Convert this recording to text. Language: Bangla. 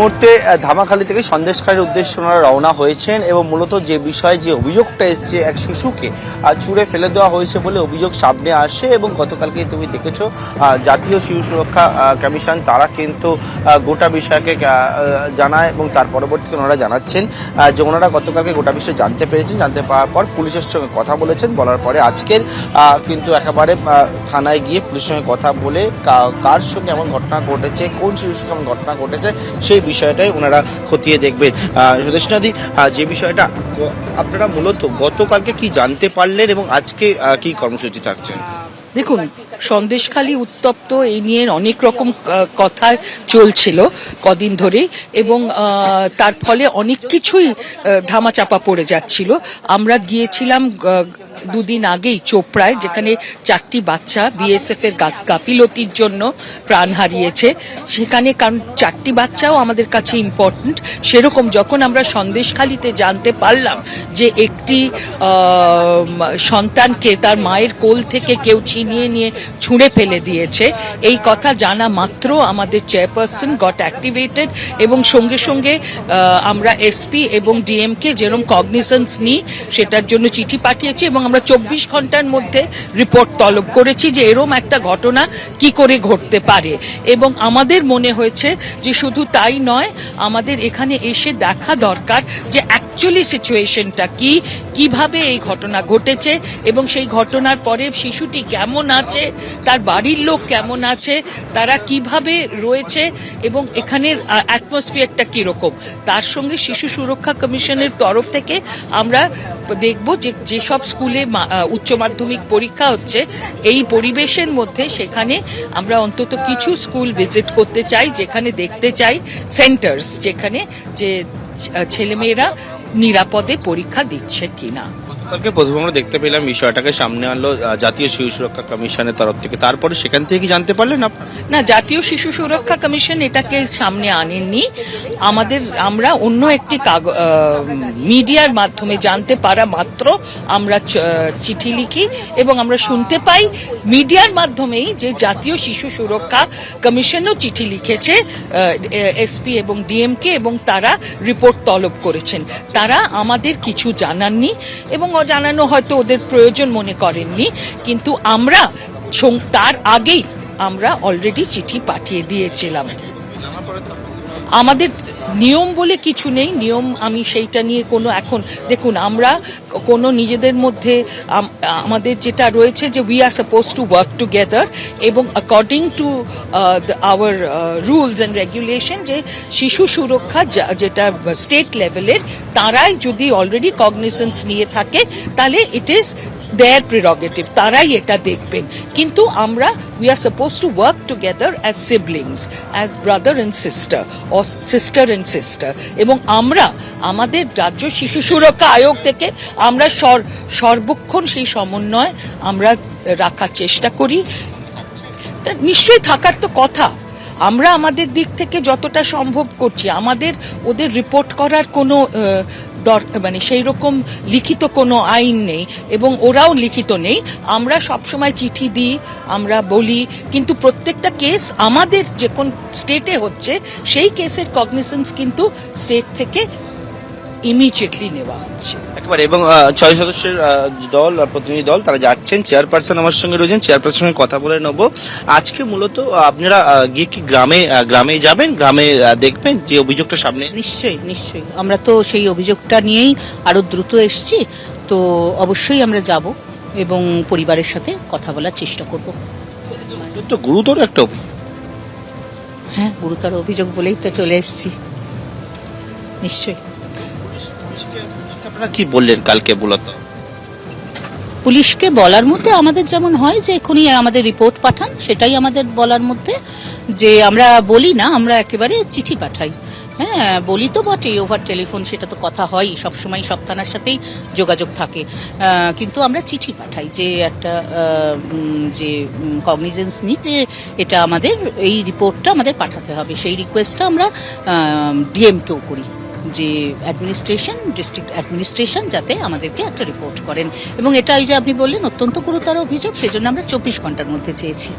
মুহূর্তে ধামাখালি থেকে সন্দেশকারীর উদ্দেশ্যে ওনারা রওনা হয়েছেন এবং মূলত যে বিষয়ে যে অভিযোগটা এসছে এক শিশুকে ছুঁড়ে ফেলে দেওয়া হয়েছে বলে অভিযোগ সামনে আসে এবং গতকালকে তুমি দেখেছ জাতীয় শিশু সুরক্ষা কমিশন তারা কিন্তু গোটা বিষয়কে জানায় এবং তার পরবর্তীতে ওনারা জানাচ্ছেন যে ওনারা গতকালকে গোটা বিষয়ে জানতে পেরেছেন, জানতে পাওয়ার পর পুলিশের সঙ্গে কথা বলেছেন, বলার পরে আজকের কিন্তু একেবারে থানায় গিয়ে পুলিশের সঙ্গে কথা বলে কার সঙ্গে এমন ঘটনা ঘটেছে, কোন শিশুর সঙ্গে এমন ঘটনা ঘটেছে, সেই বিষয়টাই ওনারা খতিয়ে দেখবেন। সুদেশনাদি যে বিষয়টা আপনারা মূলত গতকালকে কি জানতে পারলেন এবং আজকে কি কর্মসূচি থাকছে? দেখুন সন্দেশখালী উত্তপ্ত এই নিয়ে অনেক রকম কথা চলছিল কদিন ধরে এবং তার ফলে অনেক কিছুই ধামাচাপা পড়ে যাচ্ছিল। আমরা গিয়েছিলাম দুদিন আগেই চোপড়ায়, যেখানে চারটি বাচ্চা বিএসএফ এর গাফিলতির জন্য প্রাণ হারিয়েছে। সেখানে কারণ চারটি বাচ্চাও আমাদের কাছে ইম্পর্ট্যান্ট সেরকম যখন আমরা সন্দেশখালিতে জানতে পারলাম যে একটি সন্তানকে তার মায়ের কোল থেকে কেউ ছিনিয়ে নিয়ে ছুঁড়ে ফেলে দিয়েছে। এই কথা জানা মাত্র আমাদের চেয়ারপারসন গট অ্যাক্টিভেটেড এবং সঙ্গে সঙ্গে আমরা এসপি এবং ডিএমকে যেরকম কগনিসেন্স নিই, সেটার জন্য চিঠি পাঠিয়েছি এবং আমরা চব্বিশ ঘণ্টার মধ্যে রিপোর্ট তলব করেছি যে এরম একটা ঘটনা কি করে ঘটতে পারে। এবং আমাদের মনে হয়েছে যে শুধু তাই নয়, আমাদের এখানে এসে দেখা দরকার যে অ্যাকচুয়ালি সিচুয়েশনটা কি? কীভাবে এই ঘটনা ঘটেছে? এবং সেই ঘটনার পরে শিশুটি কেমন আছে? তার বাড়ির লোক কেমন আছে? তারা কীভাবে রয়েছে? এবং এখানের অ্যাটমসফিয়ারটা কীরকম? তার সঙ্গে শিশু সুরক্ষা কমিশনের তরফ থেকে আমরা দেখব যে, যেসব স্কুলে উচ্চ মাধ্যমিক পরীক্ষা হচ্ছে, এই পরিবেশের মধ্যে সেখানে আমরা অন্তত কিছু স্কুল ভিজিট করতে চাই, যেখানে দেখতে চাই সেন্টার্স, যেখানে যে ছেলেমেয়েরা নিরাপদে পরীক্ষা দিচ্ছে কিনা। গতকালকে প্রথম আমরা দেখতে পেলাম বিষয়টাকে সামনে আনলো জাতীয় শিশু সুরক্ষা কমিশনের তরফ থেকে। তারপরে সেখান থেকে কি জানতে পারলেন আপনারা? না, জাতীয় শিশু সুরক্ষা কমিশন এটাকে সামনে আনেননি। আমাদের, আমরা অন্য একটি মিডিয়ার মাধ্যমে জানতে পারা মাত্র আমরা চিঠি লিখি এবং আমরা শুনতে পাই মিডিয়ার মাধ্যমেই যে জাতীয় শিশু সুরক্ষা কমিশনও চিঠি লিখেছে এসপি এবং ডিএমকে এবং তারা রিপোর্ট তলব করেছেন। তারা আমাদের কিছু জানাননি এবং জানানো হয়তো ওদের প্রয়োজন মনে করেননি, কিন্তু আমরা তার আগেই আমরা অলরেডি চিঠি পাঠিয়ে দিয়েছিলাম। আমাদের নিয়ম বলে কিছু নেই, নিয়ম আমি সেইটা নিয়ে কোনো এখন, দেখুন, আমরা কোনো নিজেদের মধ্যে আমাদের যেটা রয়েছে যে we are suppose to work together এবং according to our rules and regulation যে শিশু সুরক্ষা যেটা স্টেট লেভেলের তারাই যদি অলরেডি কগনিসেন্স নিয়ে থাকে, তাহলে ইট ইজ দেয়ার প্রিরগেটিভ তারাই এটা দেখবেন। কিন্তু আমরা we are suppose to work together as siblings as brother and sister sister and sister এবং আমরা, আমাদের রাজ্য শিশু সুরক্ষা আয়োগ থেকে আমরা সর- সর্বক্ষণ সেই সমন্বয় আমরা রাখার চেষ্টা করি। নিশ্চয়ই থাকার তো কথা। আমরা আমাদের দিক থেকে যতটা সম্ভব করছি, আমাদের, ওদের রিপোর্ট করার কোনো দর- মানে সেই রকম লিখিত কোনো আইন নেই এবং ওরাও লিখিত নেই। আমরা সবসময় চিঠি দিই, আমরা বলি, কিন্তু প্রত্যেকটা কেস আমাদের যে কোন স্টেটে হচ্ছে, সেই কেসের কগনিসেন্স কিন্তু স্টেট থেকে ইমিডিয়েটলি নেওয়া হচ্ছে। একেবারে এবং ছয় সদস্যের দল প্রতিনিধি দল তারা যাচ্ছেন চেয়ারপারসন আমার সঙ্গে রয়েছেন চেয়ারপারসনের সঙ্গে কথা বলে নেব। আজকে মূলত আপনারা গিয়ে কি গ্রামে গ্রামে যাবেন গ্রামে দেখবেন যে অভিযোগটা সামনে? নিশ্চয়ই নিশ্চয়ই। আমরা তো সেই অভিযোগটা নিয়েই আরও দ্রুত এসেছি তো অবশ্যই আমরা যাব এবং পরিবারের সাথে কথা বলার চেষ্টা করব। তো গুরুতর একটা অভিযোগ। হ্যাঁ গুরুতর অভিযোগ বলেই তো চলে এসেছি। নিশ্চয়ই। আপনারা কি বললেন কালকে মূলত? পুলিশকে বলার মধ্যে আমাদের যেমন হয় যে এখনই আমাদের রিপোর্ট পাঠান, সেটাই আমাদের বলার মধ্যে। যে আমরা বলি না, আমরা একেবারে চিঠি পাঠাই। হ্যাঁ বলি তো বটেই ওভার টেলিফোন সেটা তো কথা হয়, সবসময় সব থানার সাথেই যোগাযোগ থাকে। কিন্তু আমরা চিঠি পাঠাই যে একটা যে কগনিজেন্স যে এটা আমাদের, এই রিপোর্টটা আমাদের পাঠাতে হবে। সেই রিকোয়েস্টটা আমরা ডিএমকেও করি। যে অ্যাডমিনিস্ট্রেশন ডিস্ট্রিক্ট অ্যাডমিনিস্ট্রেশন যাতে আমাদেরকে একটা রিপোর্ট করেন। এবং এটা এই যে আপনি বললেন, অত্যন্ত গুরুতর অভিযোগ, সেজন্য আমরা চব্বিশ ঘণ্টার মধ্যে চেয়েছি।